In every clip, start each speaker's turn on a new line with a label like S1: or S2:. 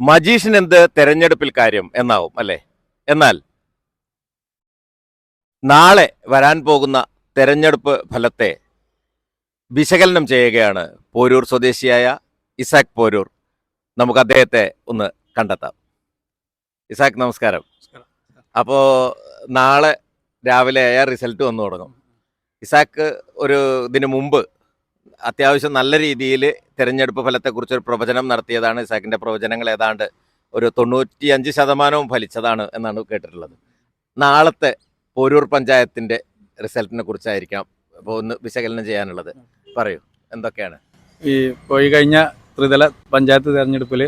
S1: Magician എന്ത് തെരഞ്ഞെടുപ്പിൽ കാര്യം എന്നാവും അല്ലേ? എന്നാൽ നാളെ വരാൻ പോകുന്ന തെരഞ്ഞെടുപ്പ് ഫലത്തെ വിശകലനം ചെയ്യുകയാണ് പോരൂർ സ്വദേശിയായ ഇസാക് പോരൂർ. നമുക്ക് അദ്ദേഹത്തെ ഒന്ന് കണ്ടെത്താം. ഇസാക് നമസ്കാരം. അപ്പോ നാളെ രാവിലെ ആയ റിസൾട്ട് വന്നു തുടങ്ങും. ഇസാക്ക് ഒരു ഇതിനു മുമ്പ് അത്യാവശ്യം നല്ല രീതിയിൽ തിരഞ്ഞെടുപ്പ് ഫലത്തെക്കുറിച്ച് ഒരു പ്രവചനം നടത്തിയതാണ് ഇസാക്കിന്റെ പ്രവചനങ്ങൾ. ഏതാണ്ട് ഒരു തൊണ്ണൂറ്റി അഞ്ച് ശതമാനവും ഫലിച്ചതാണ് എന്നാണ് കേട്ടിട്ടുള്ളത്. നാളത്തെ പോരൂർ പഞ്ചായത്തിന്റെ റിസൾട്ടിനെ കുറിച്ചായിരിക്കാം അപ്പോൾ ഒന്ന് വിശകലനം ചെയ്യാനുള്ളത്. പറയൂ എന്തൊക്കെയാണ്?
S2: ഈ പോയി കഴിഞ്ഞ ത്രിതല പഞ്ചായത്ത് തിരഞ്ഞെടുപ്പിൽ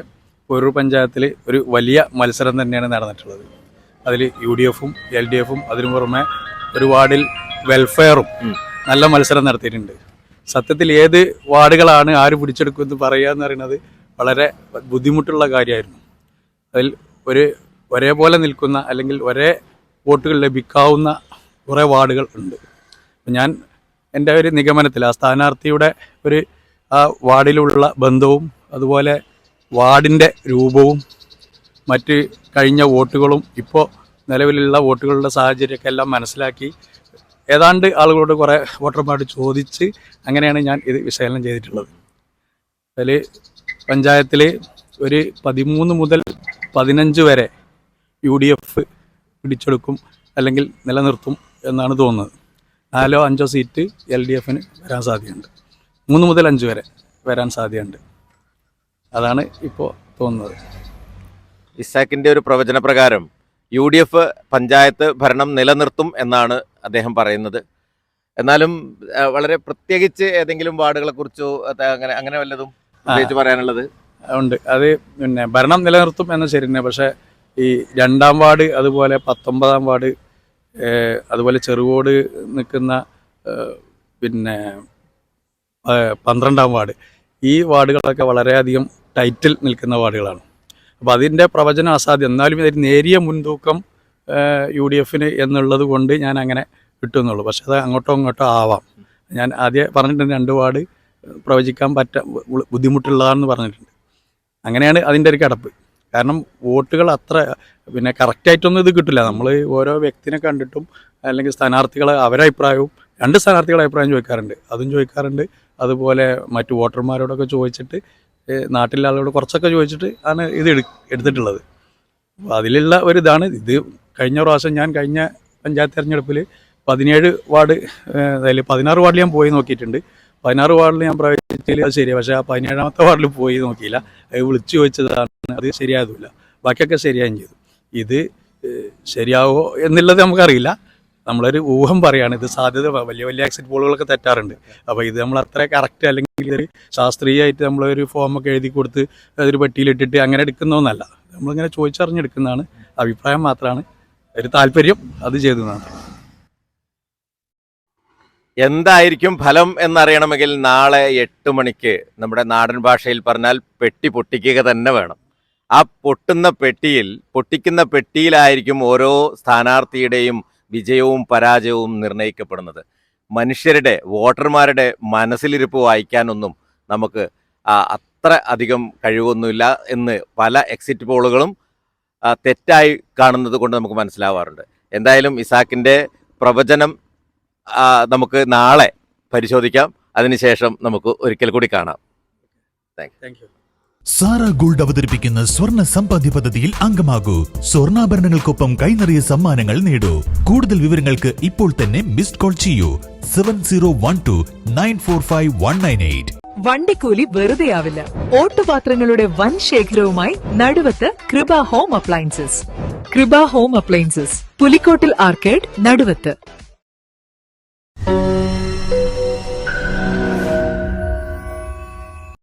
S2: പോരൂർ പഞ്ചായത്തിൽ ഒരു വലിയ മത്സരം തന്നെയാണ് നടന്നിട്ടുള്ളത്. അതിൽ യു ഡി എഫും എൽ ഡി എഫും അതിനു പുറമെ ഒരു വാർഡിൽ വെൽഫെയറും നല്ല മത്സരം നടത്തിയിട്ടുണ്ട്. സത്യത്തിൽ ഏത് വാർഡുകളാണ് ആര് പിടിച്ചെടുക്കുമെന്ന് പറയുക എന്ന് പറയുന്നത് വളരെ ബുദ്ധിമുട്ടുള്ള കാര്യമായിരുന്നു. അതിൽ ഒരു ഒരേപോലെ നിൽക്കുന്ന അല്ലെങ്കിൽ ഒരേ വോട്ടുകൾ ലഭിക്കാവുന്ന കുറേ വാർഡുകൾ ഉണ്ട്. ഞാൻ എന്റെ ഒരു നിഗമനത്തിൽ ആ സ്ഥാനാർത്ഥിയുടെ ഒരു ആ വാർഡിലുള്ള ബന്ധവും അതുപോലെ വാർഡിന്റെ രൂപവും മറ്റ് കഴിഞ്ഞ വോട്ടുകളും ഇപ്പോൾ നിലവിലുള്ള വോട്ടുകളുടെ സാഹചര്യമൊക്കെ എല്ലാം മനസ്സിലാക്കി ഏതാണ്ട് ആളുകളോട് കുറേ വോട്ടർമാരോട് ചോദിച്ച് അങ്ങനെയാണ് ഞാൻ ഇത് വിശകലനം ചെയ്തിട്ടുള്ളത്. അതിൽ പഞ്ചായത്തിൽ ഒരു പതിമൂന്ന് മുതൽ പതിനഞ്ച് വരെ യു ഡി എഫ് പിടിച്ചെടുക്കും അല്ലെങ്കിൽ നിലനിർത്തും എന്നാണ് തോന്നുന്നത്. നാലോ അഞ്ചോ സീറ്റ് എൽ ഡി എഫിന് വരാൻ സാധ്യതയുണ്ട്. മൂന്ന് മുതൽ അഞ്ച് വരെ വരാൻ സാധ്യതയുണ്ട്. അതാണ് ഇപ്പോൾ തോന്നുന്നത്.
S1: ഇസാക്കിന്റെ ഒരു പ്രവചന പ്രകാരം യു ഡി എഫ് പഞ്ചായത്ത് ഭരണം നിലനിർത്തും എന്നാണ് അദ്ദേഹം പറയുന്നത്. എന്നാലും വളരെ പ്രത്യേകിച്ച് ഏതെങ്കിലും വാർഡുകളെ കുറിച്ചോ അങ്ങനെ അങ്ങനെ വല്ലതും പ്രത്യേകിച്ച് പറയാനുള്ളത്?
S2: ഉണ്ട്. അത് പിന്നെ ഭരണം നിലനിർത്തും എന്ന് ശരി തന്നെ പക്ഷേ ഈ രണ്ടാം വാർഡ് അതുപോലെ പത്തൊമ്പതാം വാർഡ് അതുപോലെ ചെറുകോട് നിൽക്കുന്ന പിന്നെ പന്ത്രണ്ടാം വാർഡ് ഈ വാർഡുകളൊക്കെ വളരെയധികം ടൈറ്റിൽ നിൽക്കുന്ന വാർഡുകളാണ്. അപ്പോൾ അതിന്റെ പ്രവചനം അസാധ്യം. എന്നാലും ഇതൊരു നേരിയ മുൻതൂക്കം യു ഡി എഫിന് എന്നുള്ളത് കൊണ്ട് ഞാൻ അങ്ങനെ കിട്ടുന്നുള്ളൂ പക്ഷെ അത് അങ്ങോട്ടോ അങ്ങോട്ടോ ആവാം. ഞാൻ ആദ്യം പറഞ്ഞിട്ടുണ്ട് രണ്ട് വാർഡ് പ്രവചിക്കാൻ പറ്റ ബുദ്ധിമുട്ടുള്ളതാണെന്ന് പറഞ്ഞിട്ടുണ്ട്. അങ്ങനെയാണ് അതിന്റെ ഒരു കിടപ്പ്. കാരണം വോട്ടുകൾ അത്ര പിന്നെ കറക്റ്റായിട്ടൊന്നും ഇത് കിട്ടില്ല. നമ്മൾ ഓരോ വ്യക്തിനെ കണ്ടിട്ടും അല്ലെങ്കിൽ സ്ഥാനാർത്ഥികളെ അവരെ അഭിപ്രായവും രണ്ട് സ്ഥാനാർത്ഥികളെ അഭിപ്രായം ചോദിക്കാറുണ്ട്. അതും ചോദിക്കാറുണ്ട്. അതുപോലെ മറ്റു വോട്ടർമാരോടൊക്കെ ചോദിച്ചിട്ട് നാട്ടിലെ ആളുകളോട് കുറച്ചൊക്കെ ചോദിച്ചിട്ട് ആണ് ഇത് എടുത്തിട്ടുള്ളത്. അപ്പോൾ അതിലുള്ള ഒരു ഇതാണ്. ഇത് കഴിഞ്ഞ പ്രാവശ്യം ഞാൻ കഴിഞ്ഞ പഞ്ചായത്ത് തെരഞ്ഞെടുപ്പിൽ പതിനേഴ് വാർഡ് അതായത് പതിനാറ് വാർഡിൽ ഞാൻ പോയി നോക്കിയിട്ടുണ്ട്. പതിനാറ് വാർഡിൽ ഞാൻ പ്രവേശിച്ചാൽ അത് ശരിയാണ് പക്ഷേ ആ പതിനേഴാമത്തെ വാർഡിൽ പോയി നോക്കിയില്ല. അത് വിളിച്ചു ചോദിച്ചതാണ്. അത് ശരിയായതുമില്ല. ബാക്കിയൊക്കെ ശരിയായും ചെയ്തു. ഇത് ശരിയാവോ എന്നുള്ളത് നമുക്കറിയില്ല. നമ്മളൊരു ഊഹം പറയാണ്. ഇത് സാധ്യത വലിയ വലിയ എക്സിറ്റ് പോളുകളൊക്കെ തെറ്റാറുണ്ട്. അപ്പോൾ ഇത് നമ്മൾ അത്ര കറക്റ്റ് അല്ലെങ്കിൽ ഇതൊരു ശാസ്ത്രീയമായിട്ട് നമ്മളൊരു ഫോമൊക്കെ എഴുതി കൊടുത്ത് അതൊരു പെട്ടിയിലിട്ടിട്ട് അങ്ങനെ എടുക്കുന്നതൊന്നല്ല. നമ്മളിങ്ങനെ ചോദിച്ചറിഞ്ഞെടുക്കുന്നതാണ്. അഭിപ്രായം മാത്രമാണ്. ഒരു താല്പര്യം അത് ചെയ്തു
S1: എന്തായിരിക്കും ഫലം എന്നറിയണമെങ്കിൽ നാളെ എട്ട് മണിക്ക് നമ്മുടെ നാടൻ ഭാഷയിൽ പറഞ്ഞാൽ പെട്ടി പൊട്ടിക്കുക തന്നെ വേണം. ആ പൊട്ടുന്ന പെട്ടിയിൽ പൊട്ടിക്കുന്ന പെട്ടിയിലായിരിക്കും ഓരോ സ്ഥാനാർത്ഥിയുടെയും വിജയവും പരാജയവും നിർണയിക്കപ്പെടുന്നത് മനുഷ്യരുടെ വോട്ടർമാരുടെ മനസ്സിലിരിപ്പ് വായിക്കാനൊന്നും നമുക്ക് അത്ര അധികം കഴിവൊന്നുമില്ല എന്ന് പല എക്സിറ്റ് പോളുകളും തെറ്റായി കാണുന്നത് കൊണ്ട് നമുക്ക് മനസ്സിലാവാറുണ്ട്. എന്തായാലും ഇസാക്കിന്റെ പ്രവചനം നമുക്ക് നാളെ പരിശോധിക്കാം. അതിനുശേഷം നമുക്ക് ഒരിക്കൽ കൂടി കാണാം.
S2: താങ്ക് യു
S3: സാറ ഗോൾഡ് അവതരിപ്പിക്കുന്ന സ്വർണ സമ്പാദ്യ പദ്ധതിയിൽ അംഗമാകൂ. സ്വർണാഭരണങ്ങൾക്കൊപ്പം കൈനിറിയ സമ്മാനങ്ങൾ നേടൂ. കൂടുതൽ വിവരങ്ങൾക്ക് ഇപ്പോൾ തന്നെ മിസ്ഡ് കോൾ ചെയ്യൂ. Seven zero one two nine four five one nine eight.
S4: വണ്ടിക്കൂലി വെറുതെയാവില്ല. ഓട്ടുപാത്രങ്ങളുടെ വൻ ശേഖരവുമായി Naduvath Kripa home appliances. Kripa home appliances. Pulikkottil arcade Naduvath.